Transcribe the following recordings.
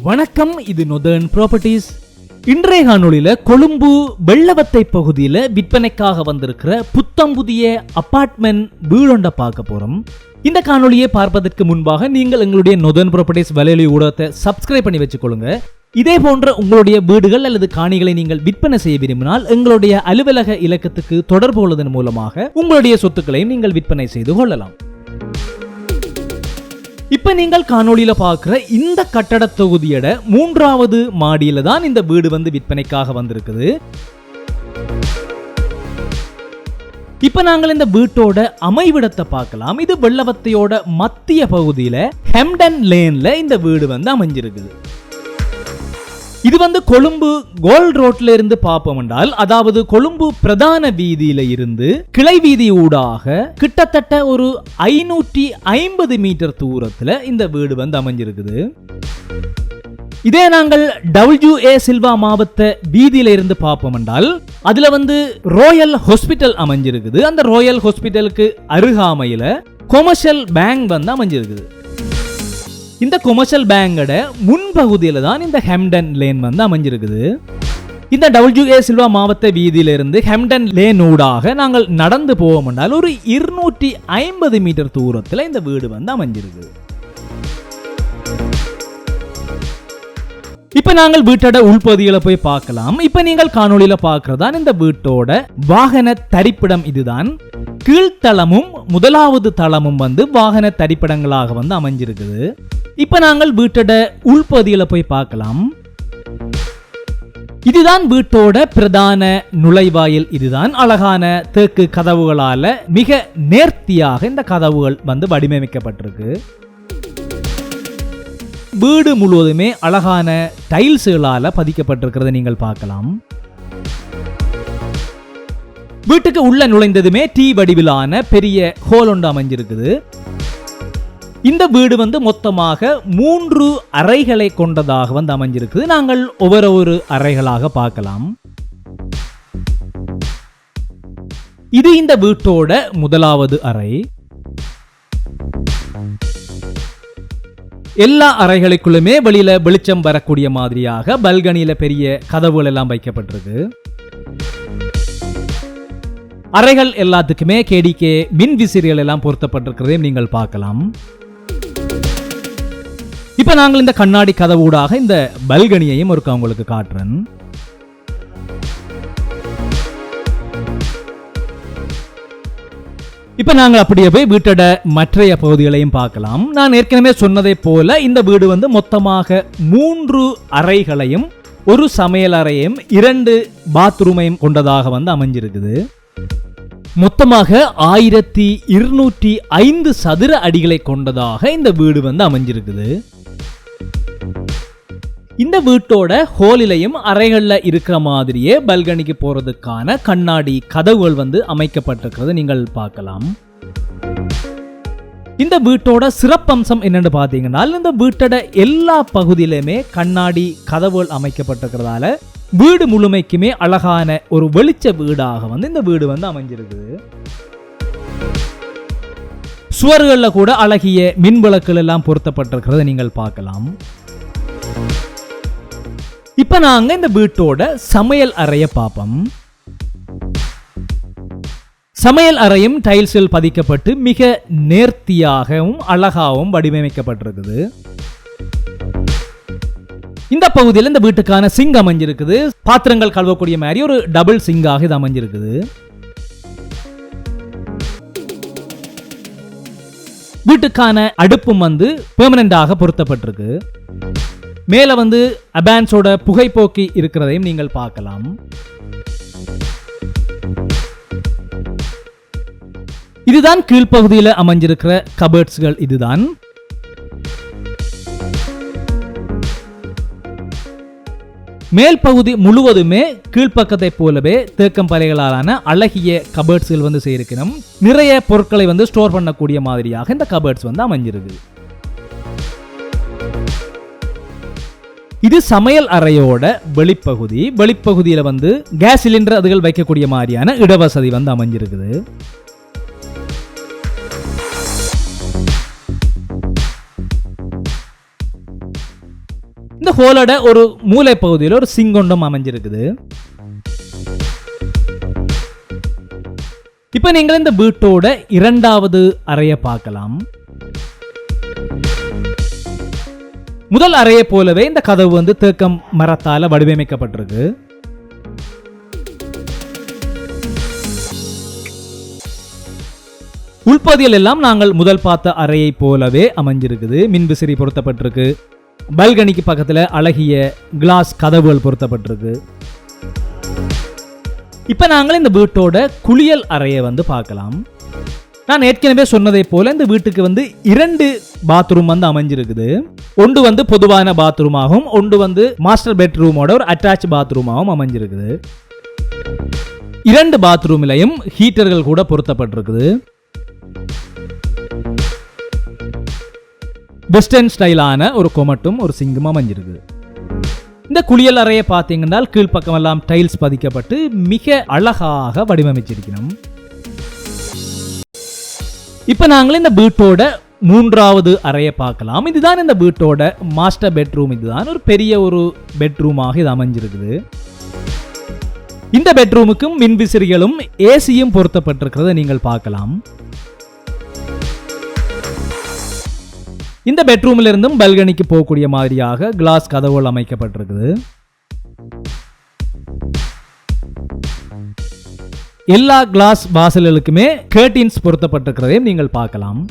வணக்கம் இது northern properties இன்றைய காணொளியில கொழும்பு வெள்ளவத்தை பகுதியில விற்பனைக்காக வந்திருக்கிற புத்தம் புதிய அபார்ட்மெண்ட் வீடொண்ட பார்க்க போறோம். இந்த காணொலியை பார்ப்பதற்கு முன்பாக நீங்கள் எங்களுடைய நொதர்ன் ப்ராப்பர்ட்டிஸ் வலையொலி ஊடகத்தை சப்ஸ்கிரைப் பண்ணி வச்சுக்கொள்ளுங்க. இதே போன்ற உங்களுடைய வீடுகள் அல்லது காணிகளை நீங்கள் விற்பனை செய்ய விரும்பினால் எங்களுடைய அலுவலக இலக்கத்துக்கு தொடர்பு கொள்வதன் மூலமாக உங்களுடைய சொத்துக்களையும் நீங்கள் விற்பனை செய்து கொள்ளலாம். இப்ப நீங்கள் காணொளியில பார்க்குற இந்த கட்டட தொகுதியோட மூன்றாவது மாடியில தான் இந்த வீடு வந்து விற்பனைக்காக வந்திருக்குது. இப்போ நாங்கள் இந்த வீட்டோட அமைவிடத்தை பார்க்கலாம். இது வெள்ளவத்தையோட மத்திய பகுதியில் ஹெம்டன் லேன்ல இந்த வீடு வந்து அமைஞ்சிருக்குது. இது வந்து கொழும்பு கோல்ட் ரோட்ல இருந்து பார்ப்போம் என்றால் அதாவது கொழும்பு பிரதான வீதியில இருந்து கிளை வீதி ஊடாக கிட்டத்தட்ட ஒரு ஐநூற்றி ஐம்பது மீட்டர் தூரத்துல இந்த வீடு வந்து அமைஞ்சிருக்குது. இதே நாங்கள் டபிள்யூ ஏ சில்வா மாவட்ட வீதியில இருந்து பார்ப்போம் என்றால் அதுல வந்து ரோயல் ஹாஸ்பிட்டல் அமைஞ்சிருக்குது. அந்த ரோயல் ஹாஸ்பிட்டலுக்கு அருகாமையில கொமர்ஷியல் பேங்க் வந்து அமைஞ்சிருக்குது. இந்த கொமர்ஷியல் பேங்கோட முன்பகுதியில தான் இந்த ஹெம்டன் லேன் வந்து அமைஞ்சிருக்குது. இந்த டபிள்யூ சில்வா மாவட்ட வீதியிலிருந்து ஹெம்டன் லேன் நாங்கள் நடந்து போவோம் என்றால் ஒரு இருநூற்றி ஐம்பது மீட்டர் தூரத்தில் இந்த வீடு வந்து அமைஞ்சிருக்கு இப்போ நாங்கள் வீட்டோட உள்பகுதியில் போய் பார்க்கலாம். இப்ப நீங்கள் காணொளியில பார்க்கறதான் இந்த வீட்டோட வாகன தரிப்பிடம் இதுதான். கீழ்த்தளமும் முதலாவது தளமும் வந்து வாகன தரிப்பிடங்களாக வந்து அமைஞ்சிருக்குது. இப்போ நாங்கள் வீட்டோட உள்பகுதியில் போய் பார்க்கலாம். இதுதான் வீட்டோட பிரதான நுழைவாயில். இதுதான் அழகான தேக்கு கதவுகளால மிக நேர்த்தியாக இந்த கதவுகள் வந்து வடிவமைக்கப்பட்டிருக்கு. வீடு முழுவதுமே அழகான டைல்ஸுகளால பதிக்கப்பட்டிருக்கிறத நீங்கள் பார்க்கலாம். வீட்டுக்கு உள்ள நுழைந்ததுமே டீ வடிவிலான பெரிய ஹோல் ஒன்று அமைஞ்சிருக்குது. இந்த வீடு வந்து மொத்தமாக மூன்று அறைகளை கொண்டதாக வந்து அமைஞ்சிருக்குது. நாங்கள் ஒவ்வொரு ஒரு அறைகளாக பார்க்கலாம். இது இந்த வீட்டோட முதலாவது அறை. எல்லா அறைகளுக்குள்ளுமே வெளியில வெளிச்சம் வரக்கூடிய மாதிரியாக பல்கனியில பெரிய கதவுகள் எல்லாம் வைக்கப்பட்டிருக்கு. அறைகள் எல்லாத்துக்குமே கேடிக்கே மின் விசிறிகள் எல்லாம் பொருத்தப்பட்டிருக்கிறதையும் நீங்கள் பார்க்கலாம். இப்போ நாங்கள் இந்த கண்ணாடி கதவூடாக இந்த பல்கனியையும் ஒரு உங்களுக்கு காட்டுறேன். இப்போ நாங்கள் அப்படியே போய் வீட்டோட மற்றைய பகுதிகளையும் பார்க்கலாம். நான் ஏற்கனவே சொன்னதை போல இந்த வீடு வந்து மொத்தமாக மூன்று அறைகளையும் ஒரு சமையல் அறையும் இரண்டு பாத்ரூமையும் கொண்டதாக வந்து அமைஞ்சிருக்குது. மொத்தமாக ஆயிரத்தி இருநூற்றி ஐந்து சதுர அடிகளை கொண்டதாக இந்த வீடு வந்து அமைஞ்சிருக்குது. இந்த வீட்டோட ஹோலிலையும் அறைகளில் இருக்கிற மாதிரியே பல்கனிக்கு போகிறதுக்கான கண்ணாடி கதவுகள் வந்து அமைக்கப்பட்டிருக்கிறது. நீங்கள் பார்க்கலாம். இந்த வீட்டோட சிறப்பம்சம் என்னன்னு பார்த்தீங்கன்னா இந்த வீட்டோட எல்லா பகுதியிலுமே கண்ணாடி கதவுகள் அமைக்கப்பட்டிருக்கிறதால வீடு முழுமைக்குமே அழகான ஒரு வெளிச்ச வீடாக வந்து இந்த வீடு வந்து அமைஞ்சிருக்குது. சுவர்களில் கூட அழகிய மின் விளக்குகள் எல்லாம் பொருத்தப்பட்டிருக்கிறத நீங்கள் பார்க்கலாம். இப்போ நாங்க இந்த வீட்டோட சமையல் அறைய பார்ப்போம் சமையல் அறையும் டைல்ஸில் பதிக்கப்பட்டு மிக நேர்த்தியாகவும் அழகாகவும் வடிவமைக்கப்பட்டிருக்குது. இந்த பகுதியில் இந்த வீட்டுக்கான சிங் அமைஞ்சிருக்குது. பாத்திரங்கள் கழுவக்கூடிய மாதிரி ஒரு டபுள் சிங்காக இது அமைஞ்சிருக்குது. வீட்டுக்கான அடுப்பும் வந்து பெர்மனண்டாக பொருத்தப்பட்டிருக்கு. மேலே வந்து அபான்ஸோட புகைப்போக்கி இருக்கிறதையும் நீங்கள் பார்க்கலாம். இதுதான் கீழ்ப்பகுதியில் அமைஞ்சிருக்கிற கபர்ட்ஸ்கள் இதுதான். மேல் பகுதி முழுவதுமே கீழ்ப்பக்கத்தை போலவே தேக்கம் பலைகளாலான அழகிய கபர்ட்ஸ்கள் வந்து செய்திருக்கணும் நிறைய பொருட்களை வந்து ஸ்டோர் பண்ணக்கூடிய மாதிரியாக இந்த கபர்ட்ஸ் வந்து அமைஞ்சிருக்கு இது சமையல் அறையோட வெளிப்பகுதி. வெளிப்பகுதியில் வந்து கேஸ் சிலிண்டர் அதுகள் வைக்கக்கூடிய மாதிரியான இடவசதி வந்து அமைஞ்சிருக்குது. இந்த ஹோலோட ஒரு மூலை பகுதியில் ஒரு சிங்கொண்டம் அமைஞ்சிருக்குது. இப்போ நீங்கள் இந்த வீட்டோட இரண்டாவது அறையை பார்க்கலாம். முதல் அறையை போலவே இந்த கதவு வந்து தேக்கம் மரத்தால வடிவமைக்கப்பட்டிருக்கு. உள்பதியில் எல்லாம் நாங்கள் முதல் பார்த்த அறையை போலவே அமைஞ்சிருக்குது. மின்விசிறி பொருத்தப்பட்டிருக்கு. பல்கனிக்கு பக்கத்தில் அழகிய கிளாஸ் கதவுகள் பொருத்தப்பட்டிருக்கு. இப்போ நாங்கள் இந்த வீட்டோட குளியல் அறையை வந்து பார்க்கலாம். நான் ஏற்கனவே சொன்னதை போல இந்த வீட்டுக்கு வந்து இரண்டு பாத்ரூம் வந்து அமைஞ்சிருக்குது. ஒன்று வந்து பொதுவான பாத்ரூமாகவும் ஒன்று வந்து மாஸ்டர் பெட்ரூமோட ஒரு அட்டாச் பாத்ரூமாகவும் அமைஞ்சிருக்குது. இரண்டு பாத்ரூம்லையும் ஹீட்டர்கள் கூட பொருத்தப்பட்டிருக்குது. வெஸ்டர்ன் ஸ்டைலான ஒரு கொமட்டும் ஒரு சிங்கும் அமைஞ்சிருக்கு இந்த குளியல் அறையை பார்த்தீங்கன்னா கீழ்ப்பக்கம் எல்லாம் டைல்ஸ் பதிக்கப்பட்டு மிக அழகாக வடிவமைச்சிருக்கணும். இப்போ நாங்கள் இந்த வீட்டோட மூன்றாவது அறையை பார்க்கலாம். இதுதான் இந்த வீட்டோட மாஸ்டர் பெட்ரூம் இதுதான் ஒரு பெரிய ஒரு பெட்ரூமாக இது அமைஞ்சிருக்குது. இந்த பெட்ரூமுக்கும் மின்விசிறிகளும் ஏசியும் பொருத்தப்பட்டிருக்கிறத நீங்கள் பார்க்கலாம். இந்த பெட்ரூம்ல இருந்தும் பல்கனிக்கு போகக்கூடிய மாதிரியாக கிளாஸ் கதவுகள் அமைக்கப்பட்டிருக்குது. எல்லா கிளாஸ் வாசல்களுக்குமே கேர்டின்ஸ் பொருத்தப்பட்டிருக்கிறதையும் நீங்கள் பார்க்கலாம்.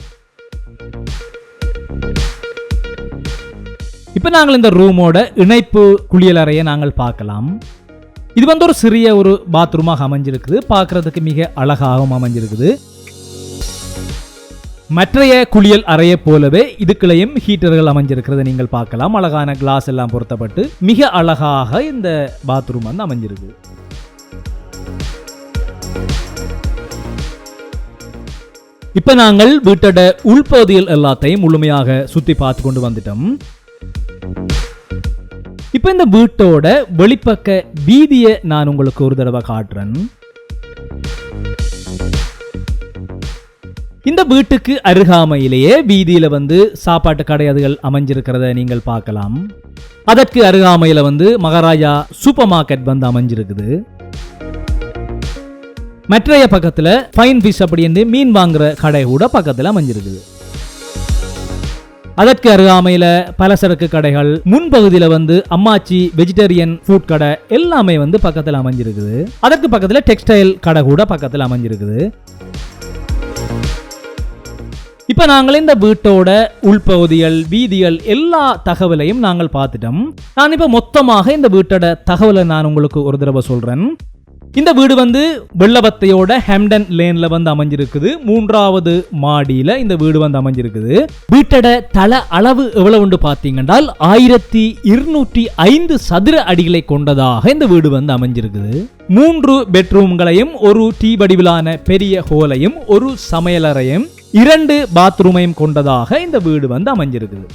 இப்போ நாங்கள் இந்த ரூமோட இணைப்பு குளியலறையை நாங்கள் பார்க்கலாம். இது வந்து ஒரு சிறிய ஒரு பாத்ரூமாக அமைஞ்சிருக்குது. பார்க்கறதுக்கு மிக அழகாகவும் அமைஞ்சிருக்குது. மற்றைய குளியல் அறையை போலவே இதுக்குள்ளேயும் ஹீட்டர்கள் அமைஞ்சிருக்கிறத நீங்கள் பார்க்கலாம். அழகான கிளாஸ் எல்லாம் பொருத்தப்பட்டு மிக அழகாக இந்த பாத்ரூம் வந்து அமைஞ்சிருக்கு இப்போ நாங்கள் வீட்டோட உள்பகுதியில் எல்லாத்தையும் முழுமையாக சுற்றி பார்த்து கொண்டு வந்துட்டோம். இப்போ இந்த வீட்டோட வெளிப்பக்க வீதியை நான் உங்களுக்கு ஒரு தடவை காட்டுறேன். இந்த வீட்டுக்கு அருகாமையிலேயே வீதியில வந்து சாப்பாட்டு கடை அதுகள் அமைஞ்சிருக்கிறத நீங்கள் பார்க்கலாம். அதற்கு அருகாமையில வந்து மகாராஜா சூப்பர் மார்க்கெட் வந்து அமைஞ்சிருக்குது. மற்றைய பக்கத்தில் ஃபைன் ஃபிஷ் அப்படின்னு மீன் வாங்குற கடை கூட பக்கத்தில் அமைஞ்சிருக்குது அதற்கு அருகாமையில பலசரக்கு கடைகள் முன்பகுதியில் வந்து அம்மாச்சி வெஜிடேரியன் ஃபுட் கடை எல்லாமே வந்து பக்கத்தில் அமைஞ்சிருக்குது. அதற்கு பக்கத்தில் டெக்ஸ்டைல் கடை கூட பக்கத்தில் அமைஞ்சிருக்குது. இப்போ நாங்கள் இந்த வீட்டோட உள்பகுதிகள் வீதிகள் எல்லா தகவலையும் நாங்கள் பார்த்துட்டோம். நான் இப்போ மொத்தமாக இந்த வீட்டோட தகவலை நான் உங்களுக்கு ஒரு தடவை சொல்கிறேன் இந்த வீடு வந்து வெள்ளவத்தையோட ஹெம்டன் லேன்ல வந்து அமைஞ்சிருக்குது. மூன்றாவது மாடியில இந்த வீடு வந்து அமைஞ்சிருக்குது. வீட்டோட தள அளவு எவ்வளவுண்டு பார்த்தீங்கன்னா ஆயிரத்தி இருநூற்றி ஐந்து சதுர அடிகளை கொண்டதாக இந்த வீடு வந்து அமைஞ்சிருக்குது. மூன்று பெட்ரூம்களையும் ஒரு டீ வடிவிலான பெரிய ஹோலையும் ஒரு சமையலறையும் இரண்டு பாத்ரூமையும் கொண்டதாக இந்த வீடு வந்து அமைஞ்சிருக்குது.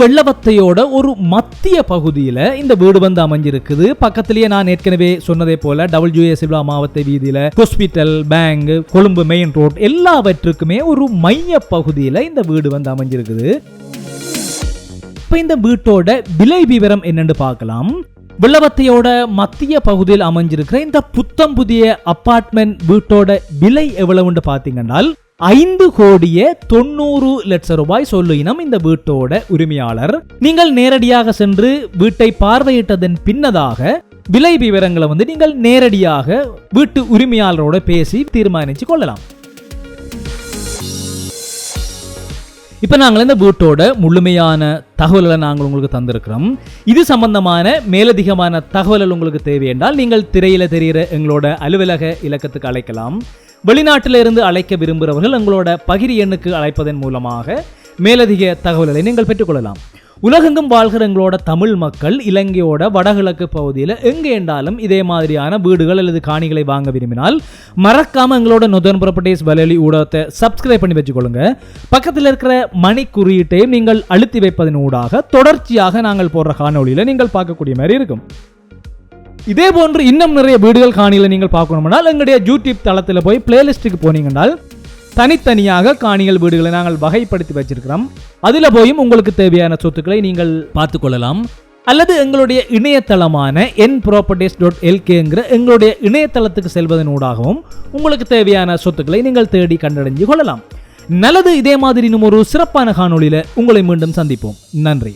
வெள்ளவத்தையோட ஒரு மத்திய பகுதியில் இந்த வீடு வந்து அமைஞ்சிருக்குது. பக்கத்திலேயே நான் ஏற்கனவே சொன்னதே போல டபிள்யூஏ சிவா மாவட்ட வீதியில hospital bank Colombo main road எல்லாவற்றுக்குமே ஒரு மைய பகுதியில் இந்த வீடு வந்து அமைஞ்சிருக்குது. இப்போ இந்த வீட்டோட விலை விவரம் என்னன்னு பார்க்கலாம். வெள்ளவத்தையோட மத்திய பகுதியில் அமைஞ்சிருக்கிற இந்த புத்தம் புதிய அப்பார்ட்மெண்ட் வீட்டோட விலை எவ்வளவுன்னு பார்த்தீங்கன்னா ஐந்து கோடியே தொண்ணூறு லட்சம் ரூபாய் சொல்லுயினம் இந்த வீட்டோட உரிமையாளர். நீங்கள் நேரடியாக சென்று வீட்டை பார்வையிட்டதன் பின்னதாக விலை விவரங்களை வந்து நீங்கள் நேரடியாக வீட்டு உரிமையாளரோட பேசி தீர்மானிச்சு கொள்ளலாம். இப்போ நாங்கள் இந்த வீட்டோட முழுமையான தகவல்களை நாங்கள் உங்களுக்கு தந்திருக்கிறோம். இது சம்பந்தமான மேலதிகமான தகவல்கள் உங்களுக்கு தேவை என்றால் நீங்கள் திரையில தெரிகிற எங்களோட அலுவலக இலக்கத்துக்கு அழைக்கலாம். வெளிநாட்டில இருந்து அழைக்க விரும்புகிறவர்கள் எங்களோட பகிரி எண்ணுக்கு அழைப்பதன் மூலமாக மேலதிக தகவல்களை நீங்கள் பெற்றுக்கொள்ளலாம். உலகெங்கும் வாழ்கிற எங்களோட தமிழ் மக்கள் இலங்கையோட வடகிழக்கு பகுதியில் எங்கே என்றாலும் இதே மாதிரியான வீடுகள் அல்லது காணிகளை வாங்க விரும்பினால் மறக்காம எங்களோட நொதன் ப்ராப்பர்ட்டிஸ் வலையொலி ஊடகத்தை சப்ஸ்கிரைப் பண்ணி வச்சுக்கொள்ளுங்க. பக்கத்தில் இருக்கிற மணி குறியீட்டையும் நீங்கள் அழுத்தி வைப்பதன் ஊடாக தொடர்ச்சியாக நாங்கள் போடுற காணொலியில் நீங்கள் பார்க்கக்கூடிய மாதிரி இருக்கும். இதே போன்று இன்னும் நிறைய வீடுகள் காணியில் நீங்கள் பார்க்கணும்னால் எங்களுடைய யூடியூப் தளத்தில் போய் பிளேலிஸ்ட்டுக்கு போனீங்கன்னால் தனித்தனியாக காணிகள் வீடுகளை நாங்கள் வகைப்படுத்தி வச்சிருக்கிறோம். அதில் போயும் உங்களுக்கு தேவையான சொத்துக்களை நீங்கள் பார்த்து கொள்ளலாம் அல்லது எங்களுடைய இணையதளமான என் ப்ராப்பர்ட்டிஸ் டாட் எல்கேங்கிற எங்களுடைய இணையதளத்துக்கு செல்வதனூடாகவும் உங்களுக்கு தேவையான சொத்துக்களை நீங்கள் தேடி கண்டறிஞ்சு கொள்ளலாம். நல்லது இதே மாதிரி இன்னும் ஒரு சிறப்பான காணொளியில் உங்களை மீண்டும் சந்திப்போம். நன்றி.